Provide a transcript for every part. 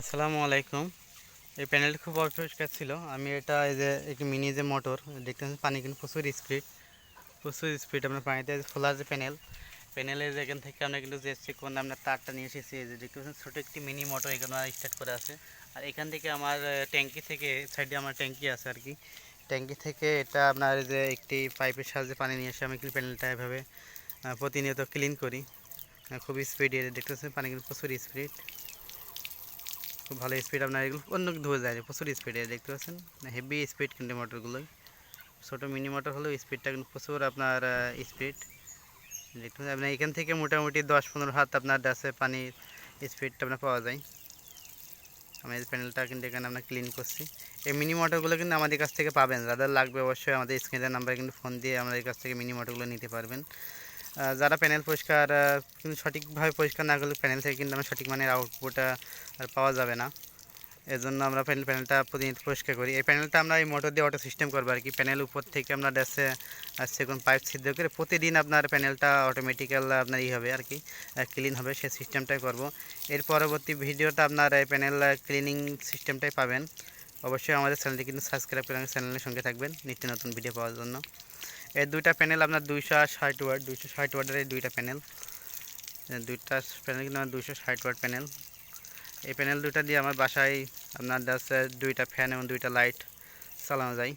আসসালামু আলাইকুম। এই প্যানেলটা খুব অপরিষ্কার ছিল। আমি এটা এই যে একটি মিনি যে মোটর, দেখতে পানি কিন্তু প্রচুর স্পিড প্রচুর স্পিড আপনার পানিতে খোলা যে প্যানেল, প্যানেলের যেখান থেকে আমরা কিন্তু যে চেক করে আমরা তারটা নিয়ে এসেছি। এই যে দেখতে পাচ্ছেন ছোটো একটি মিনি মোটর এখানে স্টার্ট করে আছে। আর এখান থেকে আমার ট্যাঙ্কি থেকে সাইডে আমার ট্যাঙ্কি আছে আর কি। ট্যাঙ্কি থেকে এটা আপনার যে একটি পাইপের সাহায্যে পানি নিয়ে এসে আমি কিন্তু প্যানেলটা এভাবে প্রতিনিয়ত ক্লিন করি। খুবই স্পিড দেখতে পাচ্ছেন পানি কিন্তু প্রচুর স্পিড খুব ভালো স্পিড আপনার এগুলো। অন্য ধরে যায়, প্রচুর স্পিডে দেখতে পাচ্ছেন? হেভি স্পিড কিন্তু মোটরগুলোই ছোটো মিনি মোটর হলেও স্পিডটা কিন্তু প্রচুর আপনার স্পিড দেখতে পাচ্ছেন, আপনার এখান থেকে মোটামুটি দশ পনেরো হাত আপনার ডাসে পানির স্পিডটা আপনার পাওয়া যায়। আমি এই প্যানেলটা কিন্তু এখানে আমরা ক্লিন করছি। এই মিনি মোটরগুলো কিন্তু আমাদের কাছ থেকে পাবেন। যাদের লাগবে অবশ্যই আমাদের স্ক্রিনের নাম্বারে কিন্তু ফোন দিয়ে আমাদের কাছ থেকে মিনি মোটরগুলো নিতে পারবেন। যারা প্যানেল পরিষ্কার কিন্তু সঠিকভাবে পরিষ্কার না করলে প্যানেল থেকে কিন্তু আমরা সঠিক মানের আউটপুট আর পাওয়া যাবে না। এর জন্য আমরা প্যানেল প্যানেলটা প্রতিনিয়ত পরিষ্কার করি। এই প্যানেলটা আমরা এই মোটর দিয়ে অটো সিস্টেম করব আর কি। প্যানেল উপর থেকে আমরা ড্যাসে সেগুন পাইপ ছিদ্র করে প্রতিদিন আপনার প্যানেলটা অটোমেটিক্যাল আপনার ই হবে আর কি ক্লিন হবে। সেই সিস্টেমটাই করব। এর পরবর্তী ভিডিওটা আপনার এই প্যানেল ক্লিনিং সিস্টেমটাই পাবেন। অবশ্যই আমাদের চ্যানেলটি কিন্তু সাবস্ক্রাইব করে চ্যানেলের সঙ্গে থাকবেন। নিত্য নতুন ভিডিও পাওয়ার জন্য। এই দুইটা প্যানেল আপনার দুইশো ষাট ওয়াট দুইশো ষাট ওয়াটের এই দুইটা প্যানেল দুইটা প্যানেল কিন্তু আমার দুইশো ষাট ওয়াট প্যানেল এই প্যানেল দুইটা দিয়ে আমার বাসায় আপনার যাচ্ছে দুইটা ফ্যান এবং দুইটা লাইট চালানো যায়।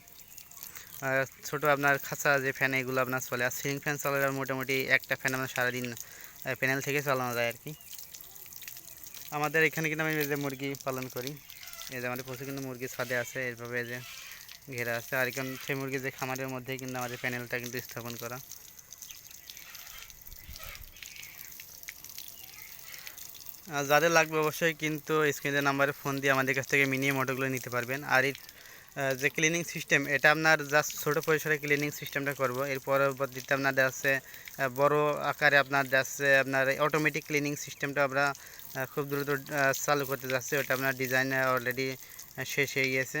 আর ছোটো আপনার খাঁচা যে ফ্যান এগুলো আপনার চলে, আর সিলিং ফ্যান চালালে মোটামুটি একটা ফ্যান আপনার সারাদিন প্যানেল থেকে চালানো যায় আর কি আমাদের এখানে কিন্তু আমি যে মুরগি পালন করি। এই যে আমাদের প্রচুর কিন্তু মুরগি ছাদে আছে এইভাবে যে ঘেরা আছে। আর এখানে সেই মুরগির যে খামারের মধ্যেই কিন্তু আমাদের প্যানেলটা কিন্তু স্থাপন করা। আর যাদের লাগবে অবশ্যই কিন্তু স্ক্রিনের নাম্বারে ফোন দিয়ে আমাদের কাছ থেকে মিনিয়ে মোটরগুলো নিতে পারবেন। আর এই যে ক্লিনিং সিস্টেম এটা আপনার জাস্ট ছোটো পরিসরে ক্লিনিং সিস্টেমটা করব। এর পরবর্তীতে আপনার যাচ্ছে বড় আকারে আপনার যাচ্ছে আপনার অটোমেটিক ক্লিনিং সিস্টেমটা আমরা খুব দ্রুত চালু করতে যাচ্ছি। ওটা আপনার ডিজাইন অলরেডি শেষ হয়ে গিয়েছে।